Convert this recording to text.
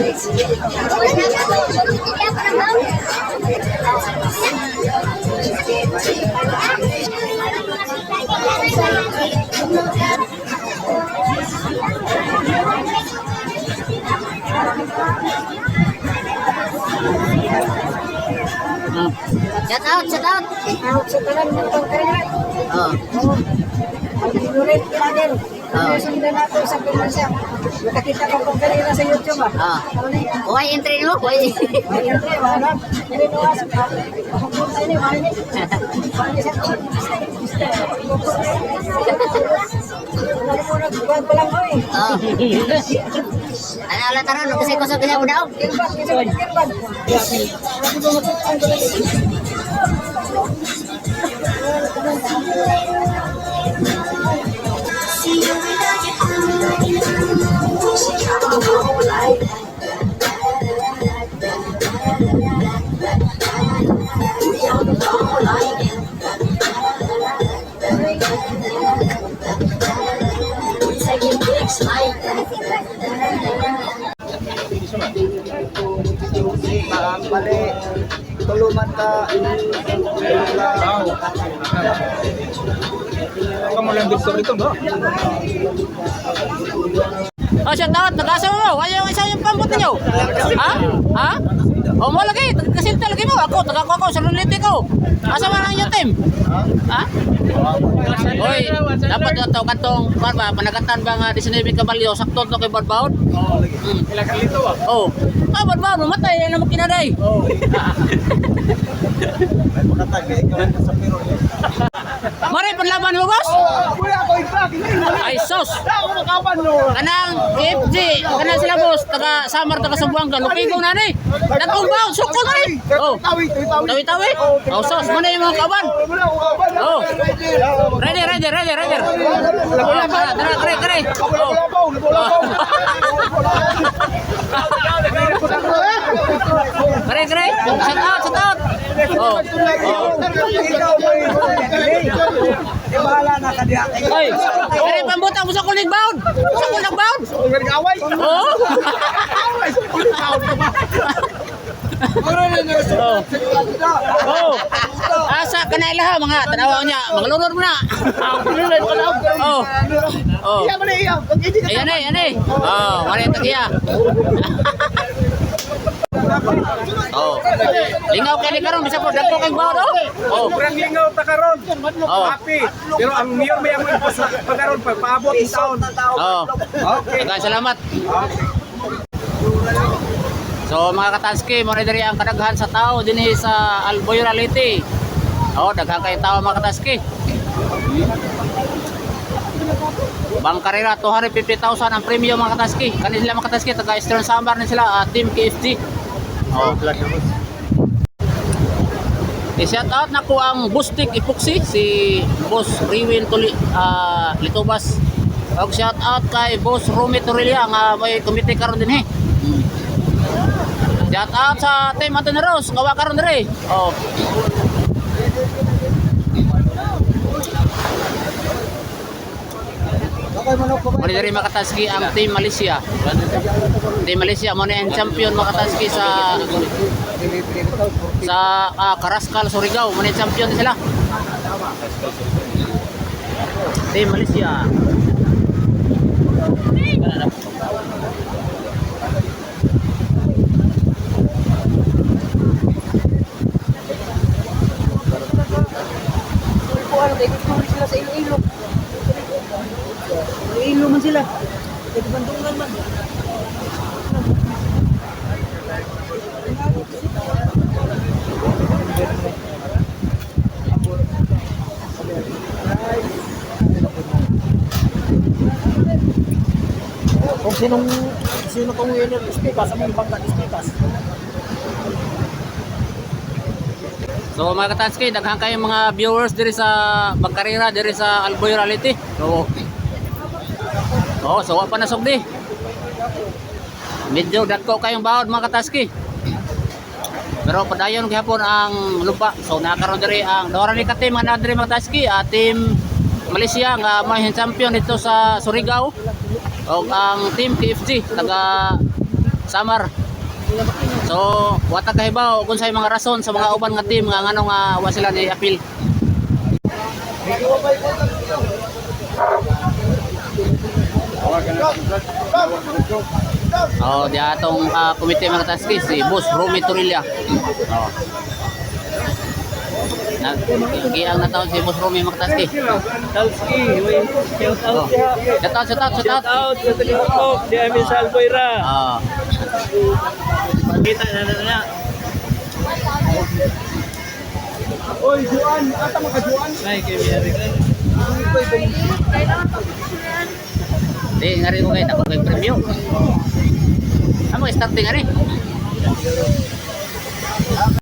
Shout out, shout out. Out sa tanan ng pangkarina. Oh. Mag-inulit natin. Ah. Sundan nato sa pinsya. Nakakita ko pangkarina sa YouTube ah. Ah. Why entry mo? Why? Ay, ente, wala. Hindi mo as. Wala ni. Wala ni sa Wala mo nagbuwag pa lang ko eh. Lang. Mali, tuluman ka. Kamu lang dito rito? Oh, shout out. Nag-asa mo. Ayaw isa yung pambot ninyo. Ha? Ha? O mo lagi. Kasinta lagi mo. Ako, tagako ako. Sa luliti ko. Asa man ang inyong team? Ha? Oy, dapat ito katong kuan ba panagatan ba nga 19 kabalyo sakto to kay Badbaud? Hmm. Ilang kalito ah. Oh. Ah, Badbaud mamatay na mo kinaday. May pakatag, eh, ikaw ang sa pero. Mari panlaban mo, boss. Kuya, ako ipak. Ay sos. Kanang FG, kanang sila boss, taga Samar, taga Sambuanga, lupigo na ni. Datong baon, sukol na ni. Oh, Tawi, tawi, tawi. tawi-tawi. Oh, sos, mo na yung mga. Wala kaban. Oh. Ready, ready, ready, ready. Oh, tara, tara, kare, kare. Oh. Kare, kare. Shut out, shut out. Oh. Ikaw mo Eh, bahala na ka diya. Oy, kare pambutang mo sa kulig bound. Sa kulig bound. Away. Oh. Oh. Oh. Asa ka na ilaha mga tanawa niya. Mga lunod mo na. Oh. Oh. Iya mo na iya. Ayan eh, ayan eh. Oh, wala tagiya. oh. Lingaw kay ni karon bisa po dagko kay bawd oh. Oh. Kurang lingaw ta karon. Oh. Happy. Pero ang mayor may ang pagkaroon pagpaabot ng taon. Oh. Okay. salamat. So mga katanski, mo na diri ang kadaghan sa tao dinhi sa Alboyra Leyte. Oh, daghan kay tao mga katanski. Bang karera 250,000 ang premium mga katanski. Kani sila mga katanski taga Eastern Samar ni sila ah, team KFG. Oh. I-shout out na ko ang Bustik Epoxy si Boss Riwin Tuli ah, Litubas. Og shout out kay Boss Rumi Torilla nga may komite karon din eh. Shout out sa Team Antoneros, gawa karon dire. Oh. Okay mo na ko. Muna diri makataski ang Team Malaysia. Team Malaysia mo ang champion makataski sa sa ah, Karaskal Surigao, mo champion sila. Team Malaysia. Ano, may tuturi sila sa Iloilo. Iloilo man sila. Ito bandungan man. Kung sinong sino tong winner speakers, ang bangka speakers. So mga katanski, daghan kayo mga viewers diri sa Bangkarira, diri sa Alboy Reality. So Oh, so wa pa nasog di. Medyo dako kayong bawod mga katanski. Pero padayon gihapon ang lupa. So nakaroon diri ang Dora ni ka team nga na diri mga katanski, ah, team Malaysia nga may champion dito sa Surigao. O ang team KFC taga Samar. So, wata kahibaw kung sa mga rason sa mga uban nga team nga ngano nga wa sila ni appeal. Oh, di atong uh, komite mga taski si Boss Romy Torilla. Oh. Nag giang na taon si Boss Romy mga taski. Talski, shout Oh. Shout out, shout out, shout out. out sa Tagapok, di Amin Salvoira. Ah. Kita na na na. Oy, Juan, ata mo ka Juan? Ay, kay Miyari ka. Di ngari ko kay tako kay premyo. Amo starting ari.